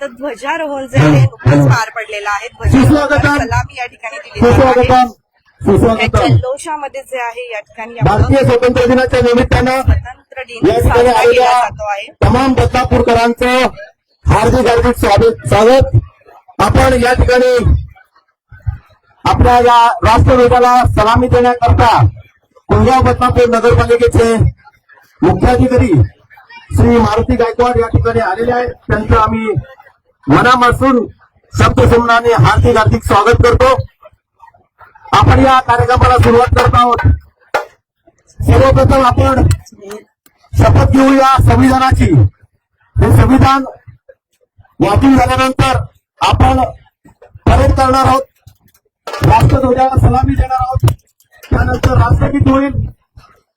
आता ध्वजारोहण जे आहे नुकतंच पार पडलेलं आहे. ध्वजारोहण सलामी या ठिकाणी दिली जल्लोषामध्ये जे आहे या ठिकाणी भारतीय स्वातंत्र्य दिनाच्या निमित्तानं स्वतंत्र दिन साजरा केला जातो आहे. तमाम बदलापूरकरांचं हार्दिक हार्दिक स्वागत स्वागत. आपण या ठिकाणी आपल्या या राष्ट्रध्वजाला सलामी देण्याकरता कुंजाव बदनापूर नगरपालिकेचे मुख्याधिकारी श्री मारुती गायकवाड या ठिकाणी आलेले आहेत. त्यांचं आम्ही मनापासून शब्दसुमनाने हार्दिक हार्दिक स्वागत करतो. आपण या कार्यक्रमाला सुरुवात करत आहोत. सर्वप्रथम आपण शपथ घेऊया संविधानाची. हे संविधान वाचून झाल्यानंतर आपण परेड करणार आहोत. राष्ट्रध्वजाला सलामी देणार आहोत. त्यानंतर राष्ट्रगीत होईल.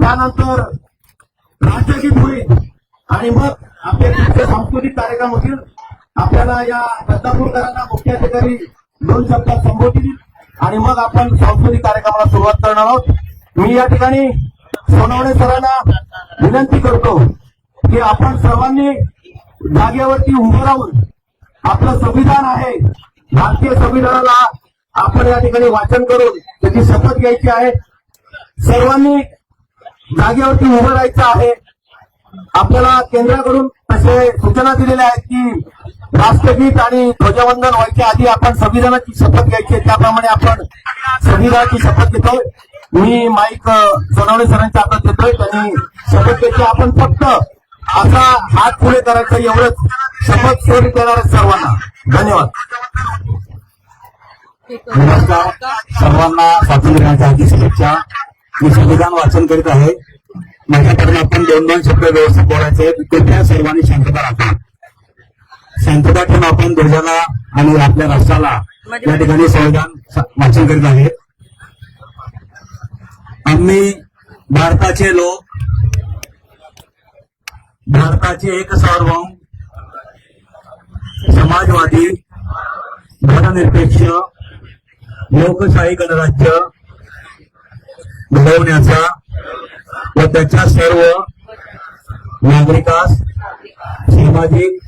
त्यानंतर राज्यगीत होईल. आणि मग आपले सांस्कृतिक कार्यक्रम होतील. आपल्याला या बदलापूरकरांना मुख्य अधिकारी दोन शब्दात संबोधित आणि मग आपण सांस्कृतिक कार्यक्रमाला सुरुवात करणार आहोत. मी या ठिकाणी सोनवणे सरांना विनंती करतो की आपण सर्वांनी जागेवरती उभं राहून आपलं संविधान आहे भारतीय संविधानाला आपण या ठिकाणी वाचन करून त्याची शपथ घ्यायची आहे. सर्वांनी जागेवरती उभं राहायचं आहे. आपल्याला केंद्राकडून असे सूचना दिलेल्या आहेत की राष्ट्रगीत आणि ध्वजवंदन व्हायच्या आधी आपण संविधानाची शपथ घ्यायची आहे. त्याप्रमाणे आपण संविधानाची शपथ घेतोय. मी माईक सोनावणे सरांच्या हातात देतोय. त्यांनी शपथ घ्यायची आपण फक्त असा हात पुढे करायचा एवढंच. शपथ सोड देणार सर्वांना. धन्यवाद. नमस्कार. सर्वांना स्वातंत्र्य आधी शुभेच्छा. मी संविधान वाचन करीत आहे. माझ्याकडून आपण दोन दोन शब्द व्यवस्थित बोलायचे कृपया सर्वांनी शांतता राखा शांतता ठेवून आपण ध्वजाला आणि आपल्या राष्ट्राला या ठिकाणी संविधान वाचन करीत आहे. आम्ही भारताचे लोक भारताचे एक सार्वभौम समाजवादी धर्मनिरपेक्ष लोकशाही गणराज्य घडवण्याचा व त्याच्या सर्व नागरिकास सामाजिक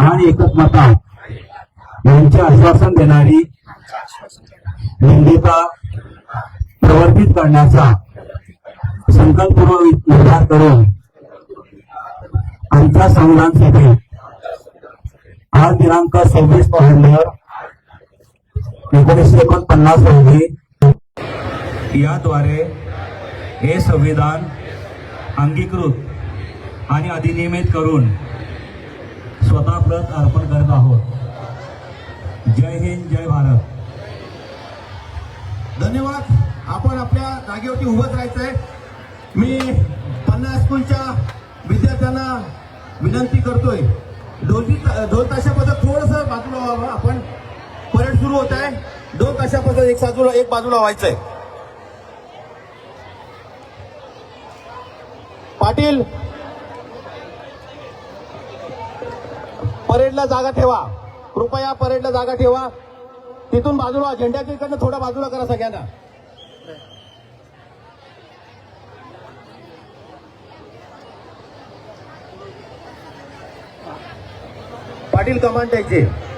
आणि एकत्मता यांचे आश्वासन देणारी हिंदीता प्रवर्तित करण्याचा संकल्पपूर्वक विचार करून आमच्या संविधान सभेत आज दिनांक सव्वीस नोव्हेंबर एकोणीसशे एकोणपन्नास रोजी याद्वारे हे संविधान अंगीकृत आणि अधिनियमित करून स्वतः प्रत अर्पण करत आहोत. जय हिंद जय भारत. धन्यवाद. आपण आपल्या जागेवरती उभंच राहायचंय. मी पन्नास स्कूलच्या विद्यार्थ्यांना विनंती करतोय. ढोलची ढोल ताशापासून पद्धत थोडस बाजूला व्हावं. आपण परेड सुरू होत आहे. ढोल ताशापासून एक बाजूला एक बाजूला व्हायचंय. पाटील परेडला जागा ठेवा. कृपया परेडला जागा ठेवा. तिथून बाजूला झेंड्याच्या इकडनं बाजूला करा सगळ्यांना. पाटील कमांड द्यायचे.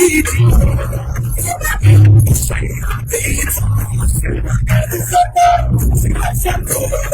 Thank you.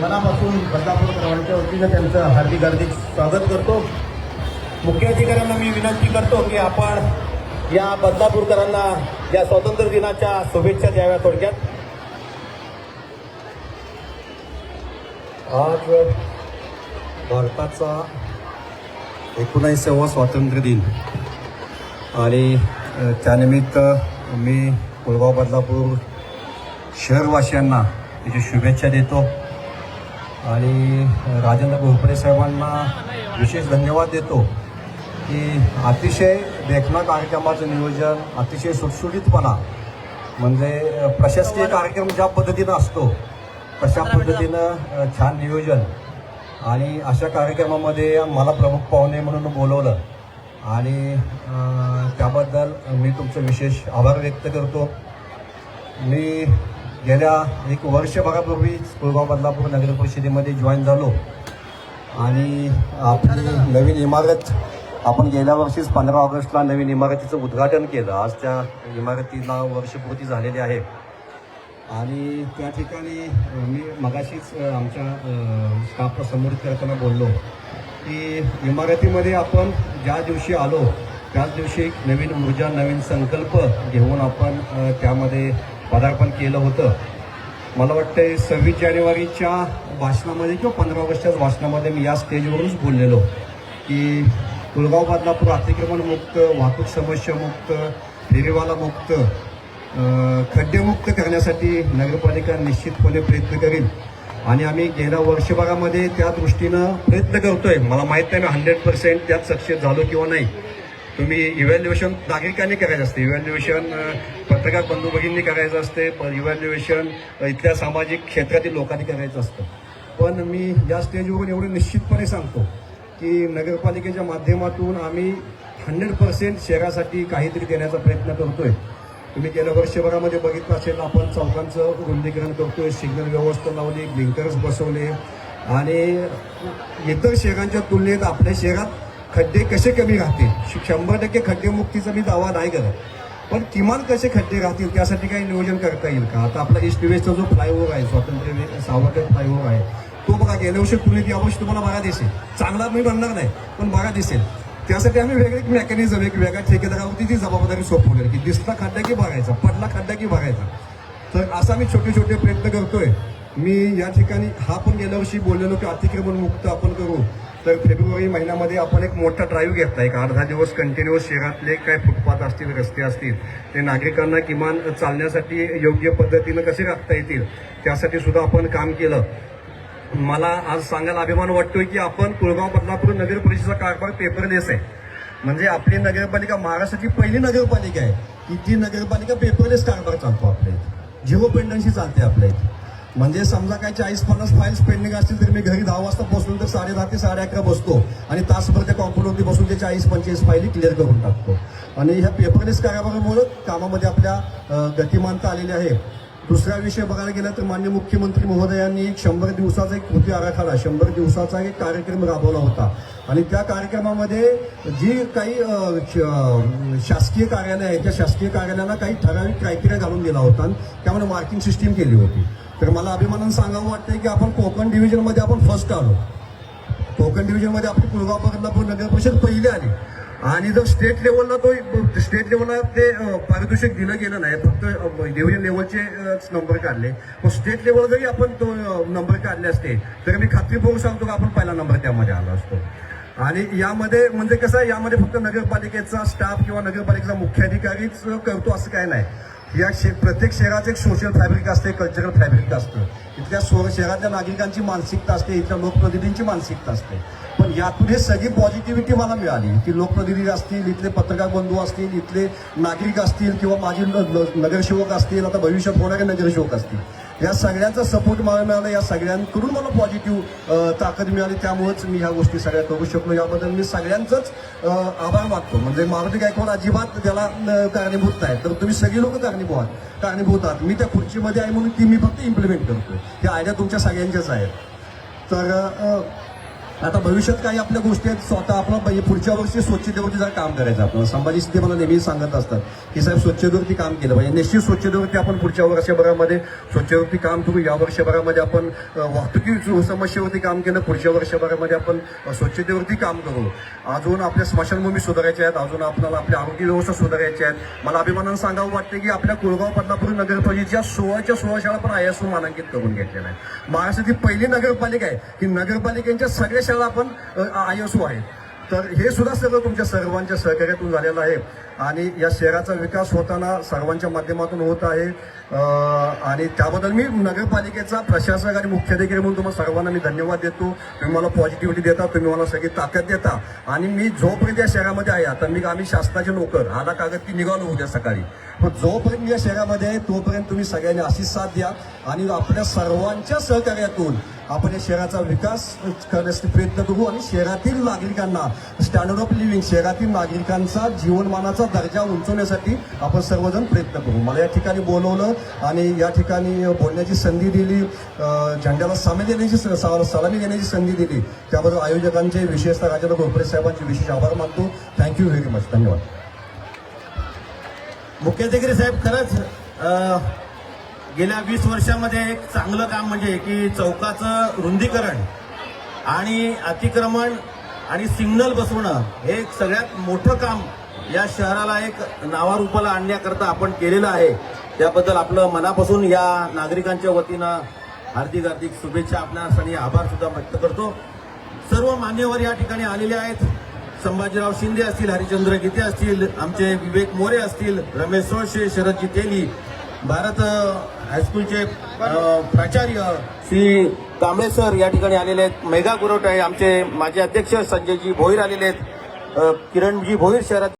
मनापासून बदलापूर क्रमांकच्या वतीनं त्यांचं हार्दिक हार्दिक स्वागत करतो. मुख्य अधिकाऱ्यांना मी विनंती करतो की आपण या बदलापूरकरांना या स्वातंत्र्य दिनाच्या शुभेच्छा द्याव्या थोडक्यात. आज भारताचा एकोणावीसावा स्वातंत्र्य दिन. आणि त्यानिमित्त मी कुळगाव बदलापूर शहरवासियांना त्याची शुभेच्छा देतो. आणि राजेंद्र घोरपडे साहेबांना विशेष धन्यवाद देतो की अतिशय देखणा कार्यक्रमाचं नियोजन अतिशय सुटसुटीतपणा म्हणजे प्रशासकीय कार्यक्रम ज्या पद्धतीनं असतो तशा पद्धतीनं छान नियोजन. आणि अशा कार्यक्रमामध्ये मला प्रमुख पाहुणे म्हणून बोलवलं. आणि त्याबद्दल मी तुमचं विशेष आभार व्यक्त करतो. मी गेल्या एक वर्षभरापूर्वीच कुळगाव बदलापूर नगर परिषदेमध्ये जॉईन झालो. आणि आपली नवीन इमारत आपण गेल्या वर्षीच पंधरा ऑगस्टला नवीन इमारतीचं उद्घाटन केलं. आज त्या इमारतीला वर्षपूर्ती झालेली आहे. आणि त्या ठिकाणी मी मगाशीच आमच्या अ, स्टाफला समोर करताना बोललो की इमारतीमध्ये आपण ज्या दिवशी आलो त्याच दिवशी एक नवीन ऊर्जा नवीन संकल्प घेऊन आपण त्यामध्ये पदार्पण केलं होतं. मला वाटतंय सव्वीस जानेवारीच्या भाषणामध्ये किंवा पंधरा ऑगस्टच्या भाषणामध्ये मी या स्टेजवरूनच बोललेलो. की तुळगाव बदलापूर अतिक्रमण मुक्त वाहतूक समस्या मुक्त फेरीवाला मुक्त खड्डेमुक्त करण्यासाठी नगरपालिका निश्चितपणे प्रयत्न करेल. आणि आम्ही गेल्या वर्षभरामध्ये त्या दृष्टीनं प्रयत्न करतोय. मला माहीत नाही मी हंड्रेड पर्सेंट त्यात सक्सेस झालो किंवा नाही. तुम्ही इव्हॅल्युएशन नागरिकांनी करायचं असते. इव्हॅल्युएशन पत्रकार बंधू भगिनींनी करायचं असते इव्हॅल्युएशन इथल्या सामाजिक क्षेत्रातील लोकांनी करायचं असतं. पण मी या स्टेजवरून एवढं निश्चितपणे सांगतो की नगरपालिकेच्या माध्यमातून आम्ही हंड्रेड पर्सेंट शहरासाठी काहीतरी देण्याचा प्रयत्न करतोय. तुम्ही गेल्या वर्षभरामध्ये बघितलं असेल आपण चौकांचं रुंदीकरण करतोय सिग्नल व्यवस्था लावली ब्लिंकर्स बसवले आणि इतर शहरांच्या तुलनेत आपल्या शहरात खड्डे कसे कमी राहतील? शंभर टक्के खड्डेमुक्तीचा मी दावा नाही करत. पण किमान कसे खड्डे राहतील त्यासाठी काही नियोजन करता येईल का? आता आपला ईस्ट वेस्टचा जो फ्लायओव्हर आहे स्वातंत्र्य सावरकर फ्लायओव्हर आहे तो बघा गेल्या वर्षी ती यावर्षी तुम्हाला बघा दिसेल. चांगला मी म्हणणार नाही पण बघा दिसेल. त्यासाठी आम्ही वेगळे मेकॅनिझम एक वेगळ्या ठेकेदारावरती ती जबाबदारी सोपवली की दिसला खड्डा की बघायचा पडला खड्डा की बघायचा. तर असा मी छोटे छोटे प्रयत्न करतोय. मी या ठिकाणी हा पण गेल्या वर्षी बोललेलो की अतिक्रमण मुक्त आपण करू. तर फेब्रुवारी महिन्यामध्ये आपण एक मोठा ड्राईव्ह घेतला. एक अर्धा दिवस कंटिन्युअस शहरातले काय फुटपाथ असतील रस्ते असतील ते नागरिकांना किमान चालण्यासाठी योग्य पद्धतीनं कसे राखता येतील त्यासाठी सुद्धा आपण काम केलं. मला आज सांगायला अभिमान वाटतोय की आपण कुळगाव बदलापूर नगर परिषदेचा कारभार पेपरलेस आहे. म्हणजे आपली नगरपालिका महाराष्ट्राची पहिली नगरपालिका आहे. की ती नगरपालिका पेपरलेस कारभार चालतो आपल्या इथे. झिरो पेंडन्सी चालते आपल्या इथे. म्हणजे समजा काय चाळीस पन्नास फाईल्स पेंडिंग असतील तर मी घरी दहा वाजता पोहोचलो तर साडे दहा ते साडे अकरा बसतो. आणि तासभर त्या कॉम्प्युटरवरती बसून ते चाळीस पंचेचाळीस फाईली क्लिअर करून टाकतो. आणि ह्या पेपरलेस कारभारामुळे कामामध्ये आपल्या गतिमानता आलेली आहे. दुसरा विषय बघायला गेला तर मान्य मुख्यमंत्री महोदयांनी एक शंभर दिवसाचा एक कृती आराखडा शंभर दिवसाचा एक कार्यक्रम राबवला होता. आणि त्या कार्यक्रमामध्ये जी काही शासकीय कार्यालय आहेत त्या शासकीय कार्यालयाला काही ठराविक क्रायटेरिया घालून दिला होता. आणि मार्किंग सिस्टीम केली होती. तर मला अभिमानानं सांगावं वाटतंय की आपण कोकण डिव्हिजनमध्ये आपण फर्स्ट आलो. कोकण डिव्हिजनमध्ये आपण कुळगाव बदलापूर नगर परिषद पहिले आली. आणि जर स्टेट लेवलला तो स्टेट लेवलला ते पारितोषिक दिलं गेलं नाही फक्त डिव्हिजन लेवलचे नंबर काढले. पण स्टेट लेवल जरी आपण तो नंबर काढले असते तरी मी खात्रीपूर्वक सांगतो की आपण पहिला नंबर त्यामध्ये आला असतो. आणि यामध्ये म्हणजे कसं आहे यामध्ये फक्त नगरपालिकेचा स्टाफ किंवा नगरपालिकेचा मुख्याधिकारीच करतो असं काय नाही. या शे प्रत्येक शहराचं एक सोशल फॅब्रिक असते कल्चरल फॅब्रिक असतं. इथल्या सो शहरातल्या नागरिकांची मानसिकता असते इथल्या लोकप्रतिनिधींची मानसिकता असते. पण यातून हे सगळी पॉझिटिव्हिटी मला मिळाली. की लोकप्रतिनिधी असतील इथले पत्रकार बंधू असतील इथले नागरिक असतील किंवा माझे न- नगरसेवक असतील आता भविष्यात होणारे नगरसेवक असतील. या सगळ्यांचा सपोर्ट मला मिळाला या सगळ्यांकडून मला पॉझिटिव्ह ताकद मिळाली. त्यामुळेच मी ह्या गोष्टी सगळ्या करू शकलो. याबद्दल मी सगळ्यांचंच आभार मानतो. म्हणजे मारुती गायकवाड अजिबात त्याला कारणीभूत नाही. तर तुम्ही सगळी लोक कारणीभूत आहात कारणीभूत आहात. मी त्या खुर्चीमध्ये आहे म्हणून ती मी फक्त इम्प्लिमेंट करतो त्या आयडिया तुमच्या सगळ्यांच्याच आहेत. तर आता भविष्यात काही आपल्या गोष्टी आहेत स्वतः आपण पाहिजे पुढच्या वर्षी स्वच्छतेवरती जर काम करायचं आपण संभाजी ते मला नेहमी सांगत असतात की साहेब स्वच्छतेवरती काम केलं पाहिजे. निश्चित स्वच्छतेवरती आपण पुढच्या वर्षभरामध्ये स्वच्छतेवरती काम करू. या वर्षभरामध्ये आपण वाहतुकी समस्येवरती काम केलं. पुढच्या वर्षभरामध्ये आपण स्वच्छतेवरती काम करू. अजून आपल्या स्मशानभूमी सुधारायच्या आहेत. अजून आपल्याला आपल्या आरोग्य व्यवस्था सुधारायची आहेत. मला अभिमानानं सांगावं वाटतं की आपल्या कोळगाव बदलापूर नगरपालिकेच्या सोळाच्या सोळा शाळा पण आय एस ओ मानांकित करून घेतलेल्या आहे महाराष्ट्राची पहिली नगरपालिका आहे. की नगरपालिकेच्या सगळ्या शाळा आपण आय एस ओ आहेत तर हे सुद्धा सगळं तुमच्या सर्वांच्या सहकार्यातून झालेलं आहे. आणि या शहराचा विकास होताना सर्वांच्या माध्यमातून होत आहे. आणि त्याबद्दल मी नगरपालिकेचा प्रशासक आणि मुख्याधिकारी म्हणून तुम्हाला सर्वांना मी धन्यवाद देतो. तुम्ही मला पॉझिटिव्हिटी देता तुम्ही मला सगळी ताकद देता. आणि मी जोपर्यंत या शहरामध्ये आहे आता मी आम्ही शासनाचे नोकर आला कागद की निघालो उद्या सकाळी. पण जोपर्यंत मी या शहरामध्ये आहे तोपर्यंत तुम्ही सगळ्यांनी अशीच साथ द्या. आणि आपल्या सर्वांच्या सहकार्यातून आपण या शहराचा विकास करण्यासाठी प्रयत्न करू आणि शहरातील नागरिकांना स्टँडर्ड ऑफ लिव्हिंग शहरातील नागरिकांचा जीवनमानाचा दर्जा उंचवण्यासाठी आपण सर्वजण प्रयत्न करू मला या ठिकाणी बोलवलं आणि या ठिकाणी बोलण्याची संधी दिली झेंड्याला सामी देण्याची स- सलामी देण्याची संधी दिली. त्याबद्दल आयोजकांचे विशेषतः राजेंद्र घोरपडे साहेबांचे विशेष आभार मानतो. थँक्यू व्हेरी मच धन्यवाद. मुख्याधिकारी साहेब खरंच गेल्या वीस वर्षामध्ये एक चांगलं काम म्हणजे की चौकाचं रुंदीकरण आणि अतिक्रमण आणि सिग्नल बसवणं हे एक सगळ्यात मोठं काम या शहराला एक नावारूपाला आणण्याकरता आपण केलेलं आहे. त्याबद्दल आपलं मनापासून या नागरिकांच्या वतीनं हार्दिक हार्दिक शुभेच्छा. आपणास आणि आभार सुद्धा व्यक्त करतो. सर्व मान्यवर या ठिकाणी आलेले आहेत. संभाजीराव शिंदे असतील हरिचंद्र गीते असतील आमचे विवेक मोरे असतील रमेश सोळशे शरदजी तेली भारत हायस्कूलचे प्राचार्य श्री कांबळे सर या ठिकाणी आलेले आहेत. मेघा गुरवटे आमचे माजी अध्यक्ष संजयजी भोईर आलेले आहेत. किरणजी भोईर शहरात